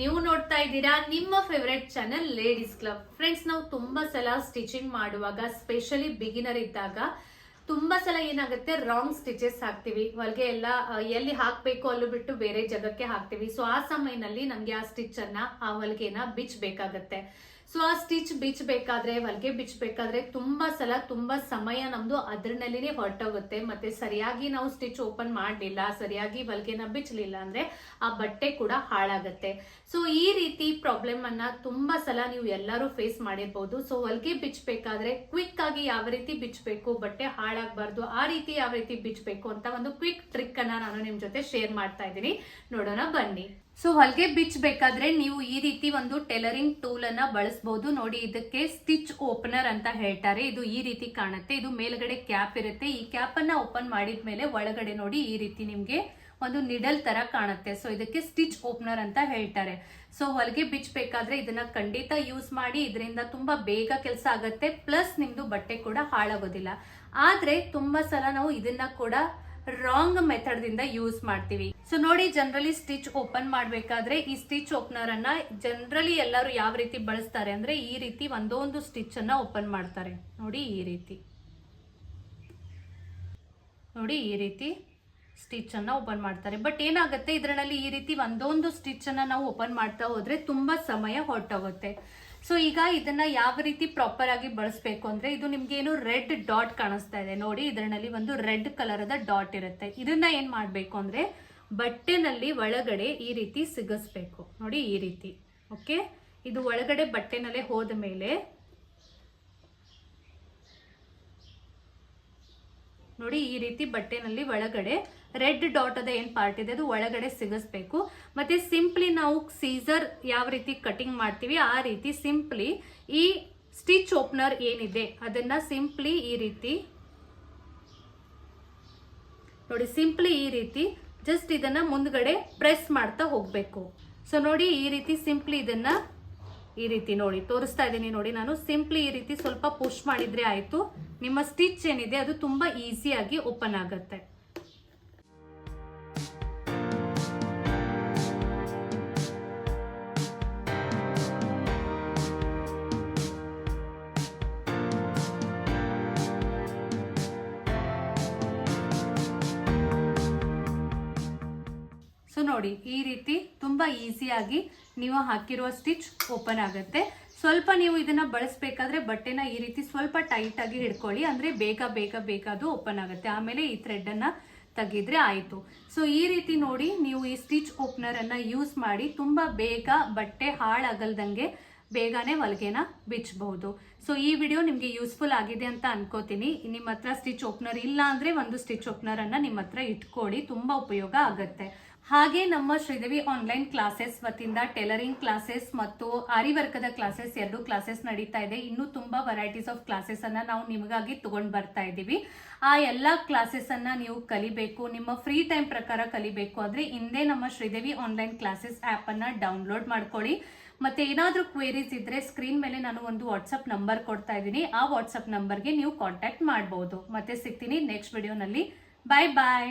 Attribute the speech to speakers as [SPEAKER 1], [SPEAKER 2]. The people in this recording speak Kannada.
[SPEAKER 1] ನೀವು ನೋಡ್ತಾ ಇದ್ದೀರಾ ನಿಮ್ಮ favourite channel ladies club friends ನಾವು ತುಂಬಾ ಸಲ ಸ್ಟಿಚಿಂಗ್ ಮಾಡುವಾಗ ಸ್ಪೆಷಲಿ ಬಿಗಿನರ್ ಇದ್ದಾಗ, ತುಂಬಾ ಸಲ ಏನಾಗುತ್ತೆ ರಾಂಗ್ ಸ್ಟಿಚಸ್ ಹಾಕ್ತಿವಿ. ಹೊಲಿಗೆ ಎಲ್ಲ ಎಲ್ಲಿ ಹಾಕ್ಬೇಕು ಅಲ್ಲೂ ಬಿಟ್ಟು ಬೇರೆ ಜಾಗಕ್ಕೆ ಹಾಕ್ತಿವಿ. ಸೊ ಆ ಸಮಯನಲ್ಲಿ ನಮ್ಗೆ ಆ ಸ್ಟಿಚ್ ಅನ್ನ, ಆ ಹೊಲಿಗೆನ ಬಿಚ್ಚಬೇಕಾಗತ್ತೆ. ಸೊ ಆ ಸ್ಟಿಚ್ ಬಿಚ್ಚಬೇಕಾದ್ರೆ ಹೊಲಿಗೆ ಬಿಚ್ಚಬೇಕಾದ್ರೆ ತುಂಬಾ ಸಲ ತುಂಬಾ ಸಮಯ ನಮ್ದು ಅದ್ರನಲ್ಲಿನೇ ಹೊರಟೋಗುತ್ತೆ. ಮತ್ತೆ ಸರಿಯಾಗಿ ನಾವು ಸ್ಟಿಚ್ ಓಪನ್ ಮಾಡಲಿಲ್ಲ, ಸರಿಯಾಗಿ ಹೊಲಿಗೆನ ಬಿಚ್ಚಲಿಲ್ಲ ಅಂದ್ರೆ ಆ ಬಟ್ಟೆ ಕೂಡ ಹಾಳಾಗುತ್ತೆ. ಸೊ ಈ ರೀತಿ ಪ್ರಾಬ್ಲಮ್ ಅನ್ನ ತುಂಬಾ ಸಲ ನೀವು ಎಲ್ಲರೂ ಫೇಸ್ ಮಾಡಿರ್ಬಹುದು ಸೊ ಹೊಲಿಗೆ ಬಿಚ್ಚಬೇಕಾದ್ರೆ ಕ್ವಿಕ್ ಆಗಿ ಯಾವ ರೀತಿ ಬಿಚ್ಚಬೇಕು ಬಟ್ಟೆ ಹಾಳಾಗಬಾರ್ದು, ಆ ರೀತಿ ಯಾವ ರೀತಿ ಬಿಚ್ಚಬೇಕು ಅಂತ ಒಂದು ಕ್ವಿಕ್ ಟ್ರಿಕ್ ಅನ್ನ ನಾನು ನಿಮ್ ಜೊತೆ ಶೇರ್ ಮಾಡ್ತಾ ಇದ್ದೀನಿ. ನೋಡೋಣ ಬನ್ನಿ. ಸೊ ಹೊಲಿಗೆ ಬಿಚ್ಚಬೇಕಾದ್ರೆ ನೀವು ಈ ರೀತಿ ಒಂದು ಟೆಲರಿಂಗ್ ಟೂಲ್ ಅನ್ನ ಬಳಸಬಹುದು ನೋಡಿ, ಇದಕ್ಕೆ ಸ್ಟಿಚ್ ಓಪನರ್ ಅಂತ ಹೇಳ್ತಾರೆ. ಇದು ಈ ರೀತಿ ಕಾಣುತ್ತೆ. ಇದು ಮೇಲ್ಗಡೆ ಕ್ಯಾಪ್ ಇರುತ್ತೆ. ಈ ಕ್ಯಾಪ್ ಅನ್ನ ಓಪನ್ ಮಾಡಿದ ಮೇಲೆ ಒಳಗಡೆ ನೋಡಿ ಈ ರೀತಿ ನಿಮ್ಗೆ ಒಂದು ನಿಡಲ್ ತರ ಕಾಣುತ್ತೆ. ಸೊ ಇದಕ್ಕೆ ಸ್ಟಿಚ್ ಓಪನರ್ ಅಂತ ಹೇಳ್ತಾರೆ. ಸೊ ಹೊಲಿಗೆ ಬಿಚ್ಚಬೇಕಾದ್ರೆ ಇದನ್ನ ಖಂಡಿತ ಯೂಸ್ ಮಾಡಿ. ಇದರಿಂದ ತುಂಬಾ ಬೇಗ ಕೆಲಸ ಆಗತ್ತೆ. ಪ್ಲಸ್ ನಿಮ್ದು ಬಟ್ಟೆ ಕೂಡ ಹಾಳಾಗೋದಿಲ್ಲ. ಆದ್ರೆ, ತುಂಬಾ ಸಲ ನಾವು ಇದನ್ನ ಕೂಡ ರಾಂಗ್ ಮೆಥಡ್ ದಿಂದ ಯೂಸ್ ಮಾಡ್ತೀವಿ. ಸೊ ನೋಡಿ ಜನರಲಿ ಸ್ಟಿಚ್ ಓಪನ್ ಮಾಡಬೇಕಾದ್ರೆ ಈ ಸ್ಟಿಚ್ ಓಪನರ್ ಅನ್ನ ಜನರಲಿ ಎಲ್ಲರೂ ಯಾವ ರೀತಿ ಬಳಸ್ತಾರೆ ಅಂದ್ರೆ ಈ ರೀತಿ ಒಂದೊಂದು ಸ್ಟಿಚ್ ಅನ್ನ ಓಪನ್ ಮಾಡ್ತಾರೆ. ನೋಡಿ, ಈ ರೀತಿ. ನೋಡಿ, ಈ ರೀತಿ ಸ್ಟಿಚ್ ಅನ್ನ ಓಪನ್ ಮಾಡ್ತಾರೆ. ಬಟ್ ಏನಾಗುತ್ತೆ? ಇದರಲ್ಲಿ ಈ ರೀತಿ ಒಂದೊಂದು ಸ್ಟಿಚ್ ಅನ್ನ ನಾವು ಓಪನ್ ಮಾಡ್ತಾ ಹೋದ್ರೆ ತುಂಬಾ ಸಮಯ ಹೊರಟೋಗುತ್ತೆ. ಸೊ ಈಗ ಇದನ್ನ ಯಾವ ರೀತಿ ಪ್ರಾಪರ್ ಆಗಿ ಬಳಸಬೇಕು ಅಂದ್ರೆ ಇದು ನಿಮ್ಗೆ ಏನು ರೆಡ್ ಡಾಟ್ ಕಾಣಿಸ್ತಾ ಇದೆ. ನೋಡಿ, ಇದರಲ್ಲಿ ಒಂದು ರೆಡ್ ಕಲರದ ಡಾಟ್ ಇರುತ್ತೆ. ಇದನ್ನ ಏನ್ ಮಾಡ್ಬೇಕು ಅಂದ್ರೆ ಬಟ್ಟೆನಲ್ಲಿ ಒಳಗಡೆ ಈ ರೀತಿ ಸಿಗಿಸ್ಬೇಕು. ನೋಡಿ, ಈ ರೀತಿ. ಓಕೆ ಇದು ಒಳಗಡೆ ಬಟ್ಟೆನಲ್ಲೇ ಹೋದ ಮೇಲೆ ನೋಡಿ, ಈ ರೀತಿ ಬಟ್ಟೆನಲ್ಲಿ ಒಳಗಡೆ ರೆಡ್ ಡಾಟ್ ಅದ ಏನು ಪಾರ್ಟ್ ಇದೆ? ಅದು ಒಳಗಡೆ ಸಿಗಿಸ್ಬೇಕು. ಮತ್ತೆ ಸಿಂಪ್ಲಿ ನಾವು ಸೀಸರ್ ಯಾವ ರೀತಿ ಕಟಿಂಗ್ ಮಾಡ್ತೀವಿ, ಆ ರೀತಿ ಸಿಂಪ್ಲಿ ಈ ಸ್ಟಿಚ್ ಓಪನರ್ ಏನಿದೆ, ಅದನ್ನ ಸಿಂಪ್ಲಿ ಈ ರೀತಿ ನೋಡಿ, ಸಿಂಪ್ಲಿ ಈ ರೀತಿ ಜಸ್ಟ್ ಇದನ್ನ ಮುಂದ್ಗಡೆ ಪ್ರೆಸ್ ಮಾಡ್ತಾ ಹೋಗ್ಬೇಕು. ಸೊ ನೋಡಿ, ಈ ರೀತಿ ಸಿಂಪ್ಲಿ ಇದನ್ನ ಈ ರೀತಿ ನೋಡಿ, ತೋರಿಸ್ತಾ ಇದ್ದೀನಿ ನೋಡಿ ನಾನು. ಸಿಂಪ್ಲಿ ಈ ರೀತಿ ಸ್ವಲ್ಪ ಪುಷ್ ಮಾಡಿದ್ರೆ ಆಯ್ತು. ನಿಮ್ಮ ಸ್ಟಿಚ್ ಏನಿದೆ, ಅದು ತುಂಬಾ ಈಸಿಯಾಗಿ ಓಪನ್ ಆಗುತ್ತೆ. ಸೊ ನೋಡಿ, ಈ ರೀತಿ ತುಂಬ ಈಸಿಯಾಗಿ ನೀವು ಹಾಕಿರುವ ಸ್ಟಿಚ್ ಓಪನ್ ಆಗುತ್ತೆ. ಸ್ವಲ್ಪ ನೀವು ಇದನ್ನ ಬಳಸಬೇಕಾದ್ರೆ ಬಟ್ಟೆನ ಈ ರೀತಿ ಸ್ವಲ್ಪ ಟೈಟ್ ಆಗಿ ಹಿಡ್ಕೊಳ್ಳಿ. ಅಂದ್ರೆ ಬೇಗ ಬೇಗ ಬೇಗ ಅದು ಓಪನ್ ಆಗುತ್ತೆ. ಆಮೇಲೆ ಈ ಥ್ರೆಡ್ಡನ್ನು ತೆಗಿದ್ರೆ ಆಯ್ತು. ಸೊ ಈ ರೀತಿ ನೋಡಿ ನೀವು ಈ ಸ್ಟಿಚ್ ಓಪನರ್ ಅನ್ನ ಯೂಸ್ ಮಾಡಿ ತುಂಬಾ ಬೇಗ ಬಟ್ಟೆ ಹಾಳಾಗಲ್ದಂಗೆ ಬೇಗನೆ ಹೊಲಿಗೆನ ಬಿಚ್ಚಬಹುದು ಸೊ ಈ ವಿಡಿಯೋ ನಿಮಗೆ ಯೂಸ್ಫುಲ್ ಆಗಿದೆ ಅಂತ ಅನ್ಕೋತೀನಿ. ನಿಮ್ಮ ಹತ್ರ ಸ್ಟಿಚ್ ಓಪನರ್ ಇಲ್ಲ ಅಂದ್ರೆ ಒಂದು ಸ್ಟಿಚ್ ಓಪನರ್ ಅನ್ನ ನಿಮ್ಮ ಹತ್ರ ಇಟ್ಕೊಳ್ಳಿ ತುಂಬಾ ಉಪಯೋಗ ಆಗುತ್ತೆ. ಹಾಗೆ ನಮ್ಮ ಶ್ರೀದೇವಿ ಆನ್ಲೈನ್ ಕ್ಲಾಸಸ್ ವತಿಯಿಂದ ಟೈಲರಿಂಗ್ ಕ್ಲಾಸಸ್ ಮತ್ತು ಆರಿ ವರ್ಕದ ಕ್ಲಾಸಸ್ ಎರಡು ಕ್ಲಾಸಸ್ ನಡೀತಾ ಇದೆ. ಇನ್ನೂ ತುಂಬಾ ವೆರೈಟೀಸ್ ಆಫ್ ಕ್ಲಾಸಸ್ ಅನ್ನ ನಾವು ನಿಮಗಾಗಿ ತಗೊಂಡ್ ಬರ್ತಾ ಇದ್ದೀವಿ. ಆ ಎಲ್ಲಾ ಕ್ಲಾಸಸ್ ಅನ್ನ ನೀವು ಕಲಿಬೇಕು, ನಿಮ್ಮ ಫ್ರೀ ಟೈಮ್ ಪ್ರಕಾರ ಕಲಿಬೇಕು. ಅಂದ್ರೆ ಹಿಂದೆ ನಮ್ಮ ಶ್ರೀದೇವಿ ಆನ್ಲೈನ್ ಕ್ಲಾಸಸ್ ಆಪ್ ಅನ್ನ ಡೌನ್ಲೋಡ್ ಮಾಡ್ಕೊಳ್ಳಿ. ಮತ್ತೆ ಏನಾದರೂ ಕ್ವೇರೀಸ್ ಇದ್ರೆ ಸ್ಕ್ರೀನ್ ಮೇಲೆ ನಾನು ಒಂದು ವಾಟ್ಸಪ್ ನಂಬರ್ ಕೊಡ್ತಾ ಇದ್ದೀನಿ. ಆ ವಾಟ್ಸಪ್ ನಂಬರ್ಗೆ ನೀವು ಕಾಂಟ್ಯಾಕ್ಟ್ ಮಾಡಬಹುದು ಮತ್ತೆ ಸಿಗ್ತೀನಿ ನೆಕ್ಸ್ಟ್ ವಿಡಿಯೋನಲ್ಲಿ ಬಾಯ್ ಬಾಯ್